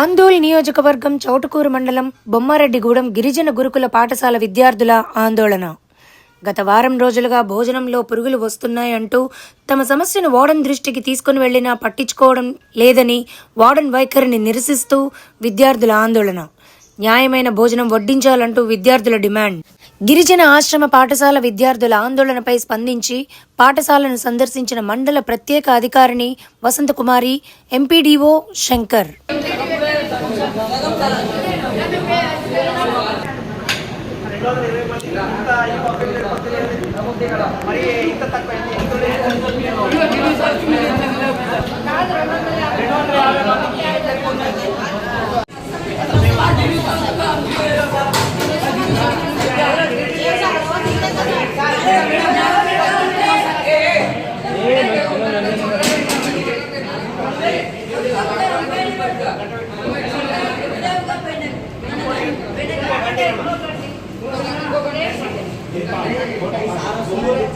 ఆందోళ్ నియోజకవర్గం చౌటుకూరు మండలం బొమ్మారెడ్డిగూడెం గిరిజన గురుకుల పాఠశాల విద్యార్థుల ఆందోళన. గత వారం రోజులుగా భోజనంలో పురుగులు వస్తున్నాయంటూ తమ సమస్యను వార్డన్ దృష్టికి తీసుకుని వెళ్ళినా పట్టించుకోవడం లేదని వార్డెన్ వైఖరిని నిరసిస్తూ విద్యార్థుల ఆందోళన. న్యాయమైన భోజనం వడ్డించాలంటూ విద్యార్థుల డిమాండ్. గిరిజన ఆశ్రమ పాఠశాల విద్యార్థుల ఆందోళనపై స్పందించి పాఠశాలను సందర్శించిన మండల ప్రత్యేక అధికారిని వసంతకుమారి ఎంపీడీఓ శంకర్.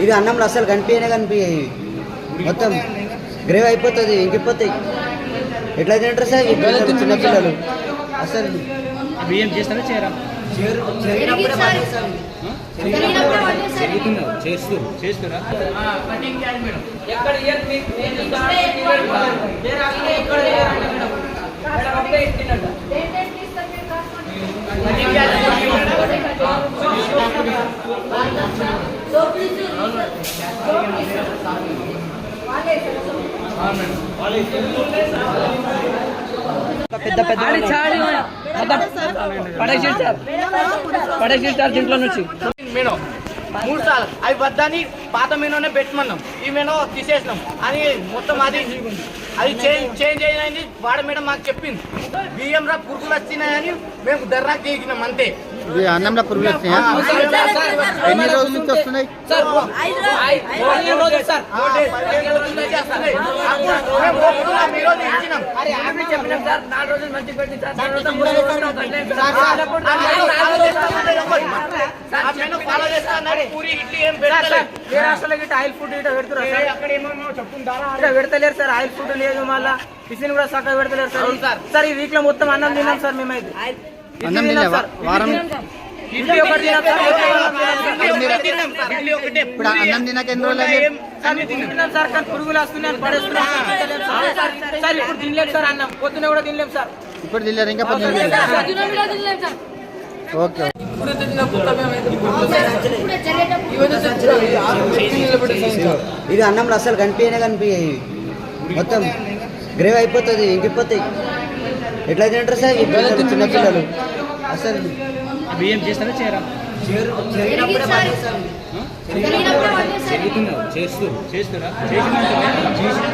ఇది అన్నంలో అసలు కనిపించనే కనిపించాయి మొత్తం గ్రేవ్ అయిపోతుంది ఇంకిపోతాయి. ఎట్లా తింటారు సార్? ఈ పిల్లలు చిన్న పిల్లలు. అసలు బియ్యం చేస్తారా చేయరా? చేస్తూ చేస్తురా? పెద్ద పెద్ద దీంట్లో నుంచి. మెనో. మూడు సార్లు. అవి వద్దని పాత మెనోనే పెట్టమన్నాం. ఈ మెనో తీసేసినాం. అని మొత్తం అది అది చేంజ్ చేంజ్ అయింది వాడ మేడం మాకు చెప్పింది. బియ్యం రా పురుగులు వచ్చినాయని మేము ధర్నాకు దిగినాం అంతే. అన్నంలో పురుగులు ఆ, ఎన్ని రోజుల నుంచి వస్తున్నాయి వస్తున్నాయి. ఏం రాష్ట్రాలకి ఆయిల్ ఫుడ్ ఇట్లా పెడుతున్నారు ఇట్లా పెడతలేరు సార్ ఆయిల్ ఫుడ్ లేదు మళ్ళా టిఫిన్ కూడా చక్కగా పెడతలేరు సార్ సార్ ఈ వీక్లో మొత్తం అన్నం తిన్నాం సార్ మేమైతే తిన్నాం సార్. వారం ఇప్పుడు అన్నం తినక ఎన్ని రోజులు అయింది? ఏం- సార్ తింటున్నాం సార్ కానీ పురుగులు వస్తున్నాయి పడేస్తున్నాం. సార్. తింటలేం సార్. సార్ ఇప్పుడు తినలేం సార్ అన్నం. పొద్దున కూడా సార్. ఇప్పుడు తినలేరు ఇంకా. ఓకే ఇవి. అన్నంలో అసలు కనిపించనే కనిపించాయి మొత్తం గ్రేవ్ అయిపోతుంది ఇంకిపోతాయి. ఎట్లా తింటారు సార్? చిన్న పిల్లలు. అసలు బియ్యం చేస్తారా చేయరా? చేస్తూ చేస్తురా. చేసిన